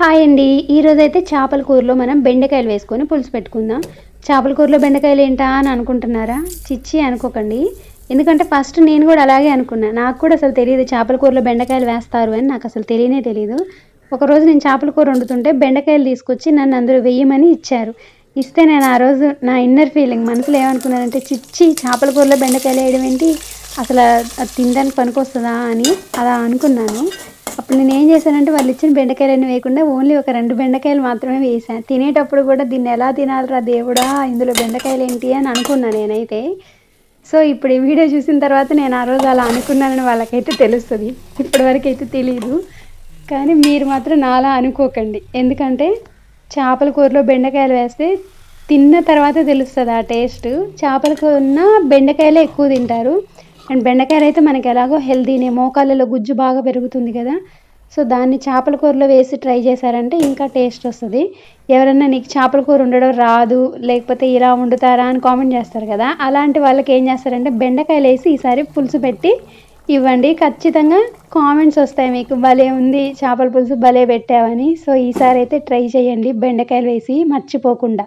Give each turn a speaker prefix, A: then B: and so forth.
A: Hi అండి. ఈరోజు అయితే చేపల కూరలో మనం బెండకాయలు వేసుకొని పులుసు పెట్టుకుందాం. చేపల కూరలో బెండకాయలు ఏంటా అని అనుకుంటున్నారా? చిచ్చి అనుకోకండి. ఎందుకంటే ఫస్ట్ నేను కూడా అలాగే అనుకున్నా. నాకు కూడా అసలు తెలియదు చేపల కూరలో బెండకాయలు వేస్తారు అని. నాకు అసలు తెలియనే తెలియదు. ఒకరోజు నేను చేపల కూర వండుతుంటే బెండకాయలు తీసుకొచ్చి నన్ను అందరూ వెయ్యమని ఇచ్చారు. ఇస్తే నేను ఆ రోజు నా ఇన్నర్ ఫీలింగ్ మనసులో ఏమనుకున్నానంటే చిచ్చి చేపల కూరలో బెండకాయలు వేయడం ఏంటి? అసలు అది తినడానికి పనికొస్తుందా? అని అలా అనుకున్నాను. అప్పుడు నేను ఏం చేశానంటే వాళ్ళు ఇచ్చిన బెండకాయలన్నీ వేయకుండా ఓన్లీ ఒక రెండు బెండకాయలు మాత్రమే వేసాను తినేటప్పుడు కూడా దీన్ని ఎలా తినాలరా దేవుడా ఇందులో బెండకాయలు ఏంటి అని అనుకున్నాను నేనైతే. సో ఇప్పుడు ఈ వీడియో చూసిన తర్వాత నేను ఆ రోజు అలా అనుకున్నానని వాళ్ళకైతే తెలుస్తుంది. ఇప్పటివరకు అయితే తెలియదు కానీ మీరు మాత్రం నాలా అనుకోకండి. ఎందుకంటే చేపల కూరలో బెండకాయలు వేస్తే తిన్న తర్వాత తెలుస్తుంది ఆ టేస్ట్. చేపల కూర బెండకాయలే ఎక్కువ తింటారు. అండ్ బెండకాయలు అయితే మనకి ఎలాగో హెల్దీనే మోకాళ్ళలో గుజ్జు బాగా పెరుగుతుంది కదా. సో దాన్ని చేపల కూరలో వేసి ట్రై చేశారంటే ఇంకా టేస్ట్ వస్తుంది. ఎవరన్నా నీకు చేపల కూర ఉండడం రాదు లేకపోతే ఇలా వండుతారా అని కామెంట్ చేస్తారు కదా. అలాంటి వాళ్ళకి ఏం చేస్తారంటే బెండకాయలు వేసి ఈసారి పులుసు పెట్టి ఇవ్వండి. ఖచ్చితంగా కామెంట్స్ వస్తాయి మీకు భలే ఉంది చేపల పులుసు భలే పెట్టావని. సో ఈసారి అయితే ట్రై చేయండి బెండకాయలు వేసి మర్చిపోకుండా.